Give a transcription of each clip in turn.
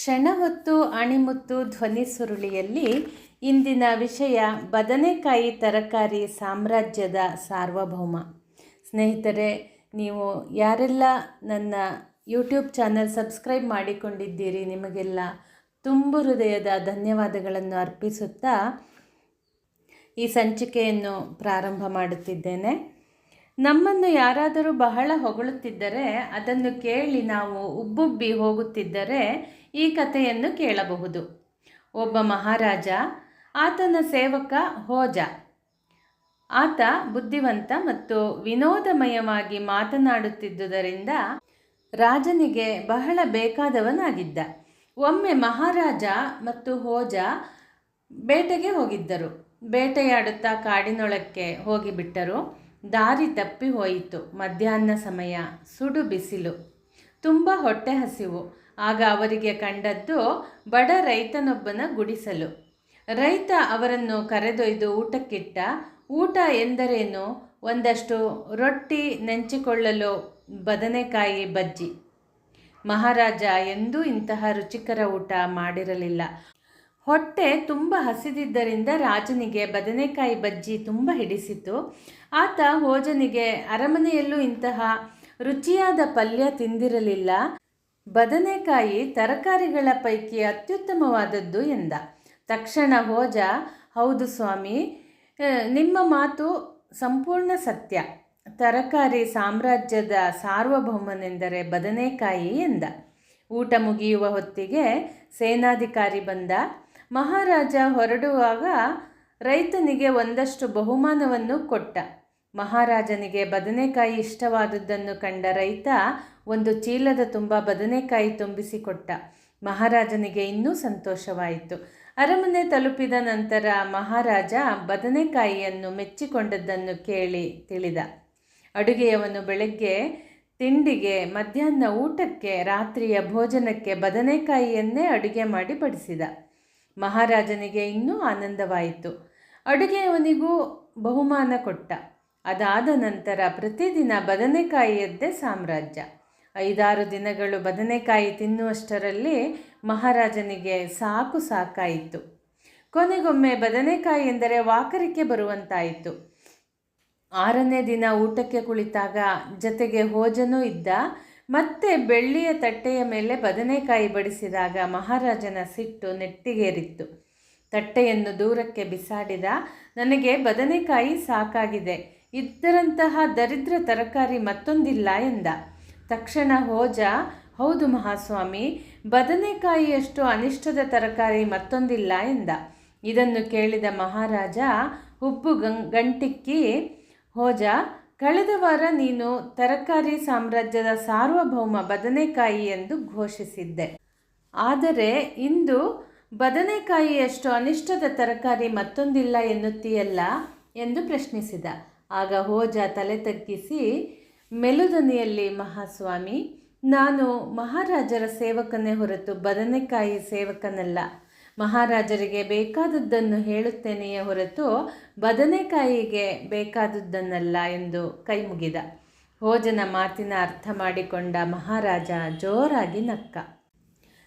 ಕ್ಷಣ ಹೊತ್ತು ಅಣಿಮುತ್ತು ಧ್ವನಿ ಸುರುಳಿಯಲ್ಲಿ ಇಂದಿನ ವಿಷಯ ಬದನೆಕಾಯಿ ತರಕಾರಿ ಸಾಮ್ರಾಜ್ಯದ ಸಾರ್ವಭೌಮ. ಸ್ನೇಹಿತರೆ, ನೀವು ಯಾರೆಲ್ಲ ನನ್ನ ಯೂಟ್ಯೂಬ್ ಚಾನಲ್ ಸಬ್ಸ್ಕ್ರೈಬ್ ಮಾಡಿಕೊಂಡಿದ್ದೀರಿ, ನಿಮಗೆಲ್ಲ ತುಂಬು ಹೃದಯದ ಧನ್ಯವಾದಗಳನ್ನು ಅರ್ಪಿಸುತ್ತಾ ಈ ಸಂಚಿಕೆಯನ್ನು ಪ್ರಾರಂಭ ಮಾಡುತ್ತಿದ್ದೇನೆ. ನಮ್ಮನ್ನು ಯಾರಾದರೂ ಬಹಳ ಹೊಗಳುತ್ತಿದ್ದರೆ ಅದನ್ನು ಕೇಳಿ ನಾವು ಉಬ್ಬುಬ್ಬಿ ಹೋಗುತ್ತಿದ್ದರೆ ಈ ಕಥೆಯನ್ನು ಕೇಳಬಹುದು. ಒಬ್ಬ ಮಹಾರಾಜ, ಆತನ ಸೇವಕ ಹೋಜ. ಆತ ಬುದ್ಧಿವಂತ ಮತ್ತು ವಿನೋದಮಯವಾಗಿ ಮಾತನಾಡುತ್ತಿದ್ದುದರಿಂದ ರಾಜನಿಗೆ ಬಹಳ ಬೇಕಾದವನಾಗಿದ್ದ. ಒಮ್ಮೆ ಮಹಾರಾಜ ಮತ್ತು ಹೋಜ ಬೇಟೆಗೆ ಹೋಗಿದ್ದರು. ಬೇಟೆಯಾಡುತ್ತಾ ಕಾಡಿನೊಳಕ್ಕೆ ಹೋಗಿಬಿಟ್ಟರು. ದಾರಿ ತಪ್ಪಿ ಹೋಯಿತು ಮಧ್ಯಾಹ್ನ ಸಮಯ, ಸುಡು ಬಿಸಿಲು, ತುಂಬ ಹೊಟ್ಟೆ ಹಸಿವು. ಆಗ ಅವರಿಗೆ ಕಂಡದ್ದು ಬಡ ರೈತನೊಬ್ಬನ ಗುಡಿಸಲು. ರೈತ ಅವರನ್ನು ಕರೆದೊಯ್ದು ಊಟಕ್ಕಿಟ್ಟ, ಊಟ ಎಂದರೇನು? ಒಂದಷ್ಟು ರೊಟ್ಟಿ ನೆಂಚಿಕೊಳ್ಳಲು ಬದನೆಕಾಯಿ ಬಜ್ಜಿ. ಮಹಾರಾಜ ಎಂದೂ ಇಂತಹ ರುಚಿಕರ ಊಟ ಮಾಡಿರಲಿಲ್ಲ. ಹೊಟ್ಟೆ ತುಂಬ ಹಸಿದಿದ್ದರಿಂದ ರಾಜನಿಗೆ ಬದನೆಕಾಯಿ ಬಜ್ಜಿ ತುಂಬ ಹಿಡಿಸಿತು. ಆತ ಹೋಜನಿಗೆ ಅರಮನೆಯಲ್ಲೂ ಇಂತಹ ರುಚಿಯಾದ ಪಲ್ಯ ತಿಂದಿರಲಿಲ್ಲ. ಬದನೆಕಾಯಿ ತರಕಾರಿಗಳ ಪೈಕಿ ಅತ್ಯುತ್ತಮವಾದದ್ದು ಎಂದ. ತಕ್ಷಣ ಹೋಜ, ಹೌದು ಸ್ವಾಮಿ ನಿಮ್ಮ ಮಾತು ಸಂಪೂರ್ಣ ಸತ್ಯ. ತರಕಾರಿ ಸಾಮ್ರಾಜ್ಯದ ಸಾರ್ವಭೌಮನೆಂದರೆ ಬದನೆಕಾಯಿ ಎಂದ. ಊಟ ಮುಗಿಯುವ ಹೊತ್ತಿಗೆ ಸೇನಾಧಿಕಾರಿ ಬಂದ. ಮಹಾರಾಜ ಹೊರಡುವಾಗ ರೈತನಿಗೆ ಒಂದಷ್ಟು ಬಹುಮಾನವನ್ನು ಕೊಟ್ಟ. ಮಹಾರಾಜನಿಗೆ ಬದನೆಕಾಯಿ ಇಷ್ಟವಾದದ್ದನ್ನು ಕಂಡ ರೈತ ಒಂದು ಚೀಲದ ತುಂಬ ಬದನೆಕಾಯಿ ತುಂಬಿಸಿಕೊಟ್ಟ ಮಹಾರಾಜನಿಗೆ ಇನ್ನೂ ಸಂತೋಷವಾಯಿತು. ಅರಮನೆ ತಲುಪಿದ ನಂತರ ಮಹಾರಾಜ ಬದನೆಕಾಯಿಯನ್ನು ಮೆಚ್ಚಿಕೊಂಡದ್ದನ್ನು ಕೇಳಿ ತಿಳಿದ. ಅಡುಗೆಯವನು ಬೆಳಗ್ಗೆ ತಿಂಡಿಗೆ ಮಧ್ಯಾಹ್ನ ಊಟಕ್ಕೆ ರಾತ್ರಿಯ ಭೋಜನಕ್ಕೆ ಬದನೆಕಾಯಿಯನ್ನೇ ಅಡುಗೆ ಮಾಡಿ ಬಡಿಸಿದ. ಮಹಾರಾಜನಿಗೆ ಇನ್ನೂ ಆನಂದವಾಯಿತು. ಅಡುಗೆಯವನಿಗೂ ಬಹುಮಾನ ಕೊಟ್ಟ. ಅದಾದ ನಂತರ ಪ್ರತಿದಿನ ಬದನೆಕಾಯಿಯದ್ದೇ ಸಾಮ್ರಾಜ್ಯ. ಐದಾರು ದಿನಗಳು ಬದನೆಕಾಯಿ ತಿನ್ನುವಷ್ಟರಲ್ಲಿ ಮಹಾರಾಜನಿಗೆ ಸಾಕು ಸಾಕಾಯಿತು. ಕೊನೆಗೊಮ್ಮೆ ಬದನೆಕಾಯಿ ಎಂದರೆ ವಾಕರಿಕೆ ಬರುವಂತಾಯಿತು. ಆರನೇ ದಿನ ಊಟಕ್ಕೆ ಕುಳಿತಾಗ ಜತೆಗೆ ಹೋಜನೂ ಇದ್ದ. ಮತ್ತೆ ಬೆಳ್ಳಿಯ ತಟ್ಟೆಯ ಮೇಲೆ ಬದನೆಕಾಯಿ ಬಡಿಸಿದಾಗ ಮಹಾರಾಜನ ಸಿಟ್ಟು ನೆಟ್ಟಿಗೇರಿತ್ತು. ತಟ್ಟೆಯನ್ನು ದೂರಕ್ಕೆ ಬಿಸಾಡಿದ, ನನಗೆ ಬದನೆಕಾಯಿ ಸಾಕಾಗಿದೆ ಇದರಂತಹ ದರಿದ್ರ ತರಕಾರಿ ಮತ್ತೊಂದಿಲ್ಲ ಎಂದ. ತಕ್ಷಣ ಹೋಜ. ಹೌದು ಮಹಾಸ್ವಾಮಿ, ಬದನೆಕಾಯಿಯಷ್ಟು ಅನಿಷ್ಟದ ತರಕಾರಿ ಮತ್ತೊಂದಿಲ್ಲ ಎಂದ. ಇದನ್ನು ಕೇಳಿದ ಮಹಾರಾಜ, ಉಪ್ಪು ಗಂ, ಗಂಟಿಕ್ಕಿ, ಹೋಜ, ಕಳೆದ ವಾರ ನೀನು ತರಕಾರಿ ಸಾಮ್ರಾಜ್ಯದ ಸಾರ್ವಭೌಮ ಬದನೆಕಾಯಿ ಎಂದು ಘೋಷಿಸಿದ್ದೆ. ಆದರೆ ಇಂದು ಬದನೆಕಾಯಿಯಷ್ಟು ಅನಿಷ್ಟದ ತರಕಾರಿ ಮತ್ತೊಂದಿಲ್ಲ ಎನ್ನುತ್ತೀಯಲ್ಲ ಎಂದು ಪ್ರಶ್ನಿಸಿದ. ಆಗ ಹೋಜ ತಲೆ ತಗ್ಗಿಸಿ ಮೆಲುದನಿಯಲ್ಲಿ ಮಹಾಸ್ವಾಮಿ, ನಾನು ಮಹಾರಾಜರ ಸೇವಕನೇ ಹೊರತು ಬದನೆಕಾಯಿ ಸೇವಕನಲ್ಲ. ಮಹಾರಾಜರಿಗೆ ಬೇಕಾದದ್ದನ್ನು ಹೇಳುತ್ತೇನೆಯೇ ಹೊರತು ಬದನೆಕಾಯಿಗೆ ಬೇಕಾದದ್ದನ್ನಲ್ಲ ಎಂದು ಕೈಮುಗಿದ. ಭೋಜನ ಮಾತಿನ ಅರ್ಥ ಮಾಡಿಕೊಂಡ ಮಹಾರಾಜ ಜೋರಾಗಿ ನಕ್ಕ.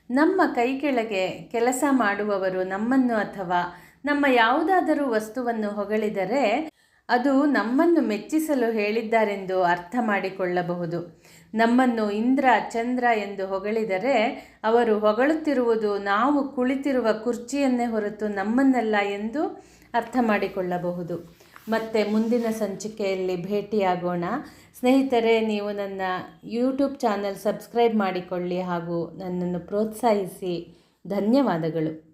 ನಮ್ಮ ಕೈ ಕೆಳಗೆ ಕೆಲಸ ಮಾಡುವವರು ನಮ್ಮನ್ನು ಅಥವಾ ನಮ್ಮ ಯಾವುದಾದರೂ ವಸ್ತುವನ್ನು ಹೊಗಳಿದರೆ ಅದು ನಮ್ಮನ್ನು ಮೆಚ್ಚಿಸಲು ಹೇಳಿದ್ದಾರೆಂದು ಅರ್ಥ ಮಾಡಿಕೊಳ್ಳಬಹುದು. ನಮ್ಮನ್ನು ಇಂದ್ರ, ಚಂದ್ರ ಎಂದು ಹೊಗಳಿದರೆ ಅವರು ಹೊಗಳುತ್ತಿರುವುದು ನಾವು ಕುಳಿತಿರುವ ಕುರ್ಚಿಯನ್ನೇ ಹೊರತು ನಮ್ಮನ್ನಲ್ಲ ಎಂದು ಅರ್ಥ ಮಾಡಿಕೊಳ್ಳಬಹುದು. ಮತ್ತೆ ಮುಂದಿನ ಸಂಚಿಕೆಯಲ್ಲಿ ಭೇಟಿಯಾಗೋಣ. ಸ್ನೇಹಿತರೆ, ನೀವು ನನ್ನ ಯೂಟ್ಯೂಬ್ ಚಾನಲ್ ಸಬ್ಸ್ಕ್ರೈಬ್ ಮಾಡಿಕೊಳ್ಳಿ ಹಾಗೂ ನನ್ನನ್ನು ಪ್ರೋತ್ಸಾಹಿಸಿ. ಧನ್ಯವಾದಗಳು.